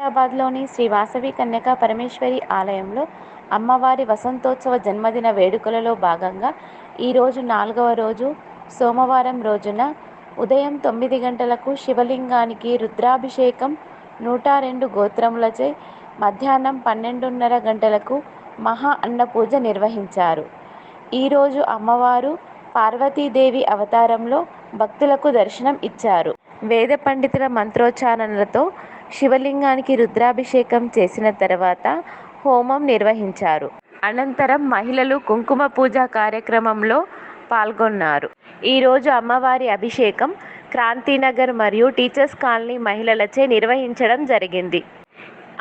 ఆదిలాబాద్లోని శ్రీ వాసవి కన్యకా పరమేశ్వరి ఆలయంలో అమ్మవారి వసంతోత్సవ జన్మదిన వేడుకలలో భాగంగా ఈరోజు నాలుగవ రోజు సోమవారం రోజున ఉదయం తొమ్మిది గంటలకు శివలింగానికి రుద్రాభిషేకం నూట రెండు గోత్రములచే మధ్యాహ్నం పన్నెండున్నర గంటలకు మహా అన్నపూజ నిర్వహించారు. ఈరోజు అమ్మవారు పార్వతీదేవి అవతారంలో భక్తులకు దర్శనం ఇచ్చారు. వేద పండితుల మంత్రోచ్చారణలతో శివలింగానికి రుద్రాభిషేకం చేసిన తర్వాత హోమం నిర్వహించారు. అనంతరం మహిళలు కుంకుమ పూజ కార్యక్రమంలో పాల్గొన్నారు. ఈరోజు అమ్మవారి అభిషేకం క్రాంతినగర్ మరియు టీచర్స్ కాలనీ మహిళలచే నిర్వహించడం జరిగింది.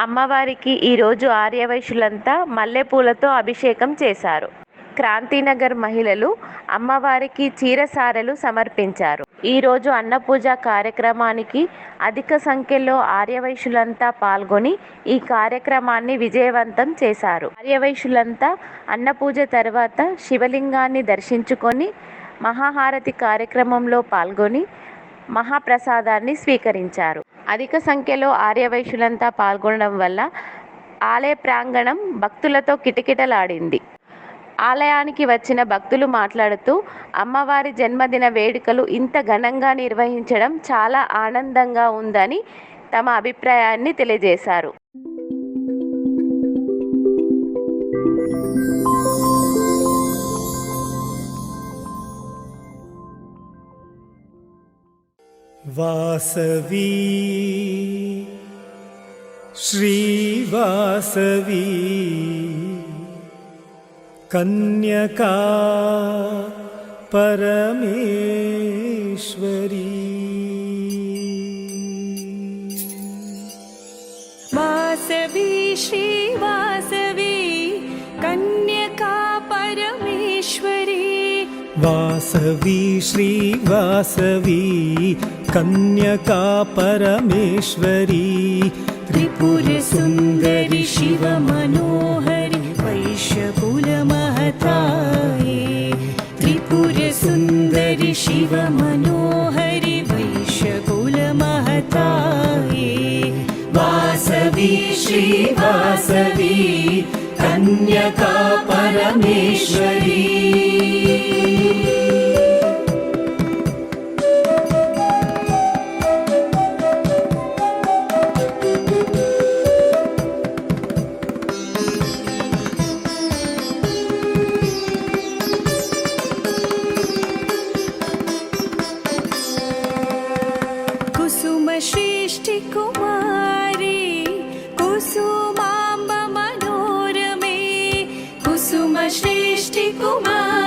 అమ్మవారికి ఈరోజు ఆర్యవైశ్యులంతా మల్లెపూలతో అభిషేకం చేశారు. క్రాంతినగర్ మహిళలు అమ్మవారికి చీరసారలు సమర్పించారు. ఈరోజు అన్నపూజ కార్యక్రమానికి అధిక సంఖ్యలో ఆర్యవైశ్యులంతా పాల్గొని ఈ కార్యక్రమాన్ని విజయవంతం చేశారు. ఆర్యవైశ్యులంతా అన్నపూజ తర్వాత శివలింగాన్ని దర్శించుకొని మహాహారతి కార్యక్రమంలో పాల్గొని మహాప్రసాదాన్ని స్వీకరించారు. అధిక సంఖ్యలో ఆర్యవైశ్యులంతా పాల్గొనడం వల్ల ఆలయ ప్రాంగణం భక్తులతో కిటకిటలాడింది. ఆలయానికి వచ్చిన భక్తులు మాట్లాడుతూ అమ్మవారి జన్మదిన వేడుకలు ఇంత ఘనంగా నిర్వహించడం చాలా ఆనందంగా ఉందని తమ అభిప్రాయాన్ని తెలియజేశారు वासवी श्रीवासवी कन्यका परमेश्वरी। वासवी श्रीवासवी कन्यका परमेश्वरी। वासवी श्रीवासवी कन्यका परमेश्वरी। त्रिपुरसुन्दरि शिवमनोहरि शिवमनोहरि वैश्यकुलमहताये वासवी श्रीवासवी कन्यका परमेश्वरी कुसुमश्रेष्ठिकुमारी कुसुमाम्ब मनोरमे कुसुमश्रेष्ठिकुमारी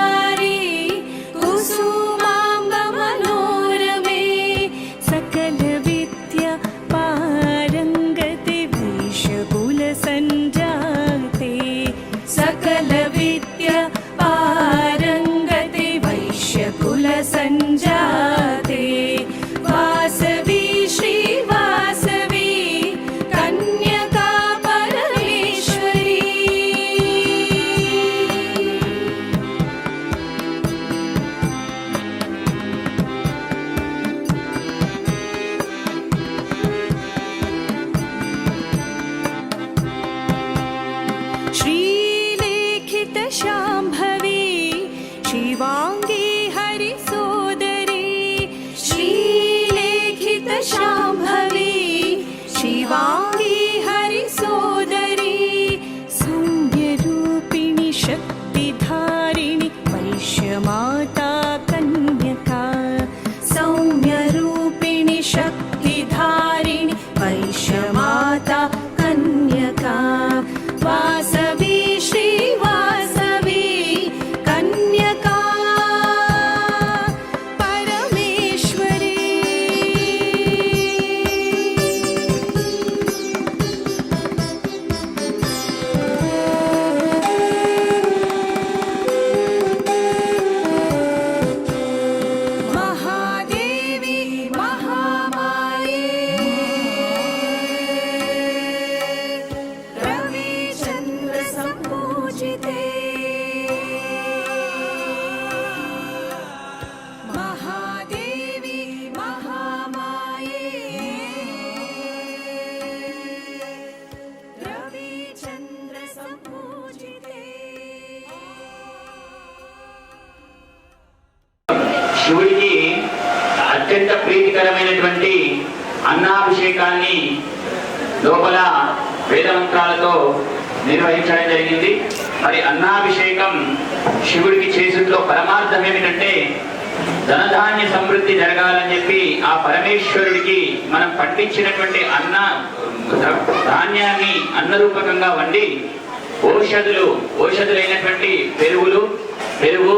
శివుడికి అత్యంత ప్రీతికరమైనటువంటి అన్నాభిషేకాన్ని లోపల వేదమంత్రాలతో నిర్వహించడం జరిగింది. మరి అన్నాభిషేకం శివుడికి చేసుట్లో పరమార్థం ఏమిటంటే ధనధాన్య సమృద్ధి జరగాలని చెప్పి ఆ పరమేశ్వరుడికి మనం పండించినటువంటి అన్న ధాన్యాన్ని అన్నరూపకంగా వండి ఔషధులు ఔషధులైనటువంటి పెరుగులు పెరుగు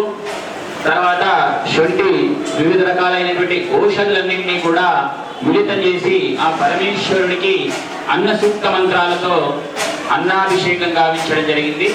తర్వాత ఇటువంటి వివిధ రకాలైనటువంటి ఔషధులన్నింటినీ కూడా మిళితం చేసి ఆ పరమేశ్వరుడికి అన్న సూక్త మంత్రాలతో అన్నాభిషేకం గావించడం జరిగింది.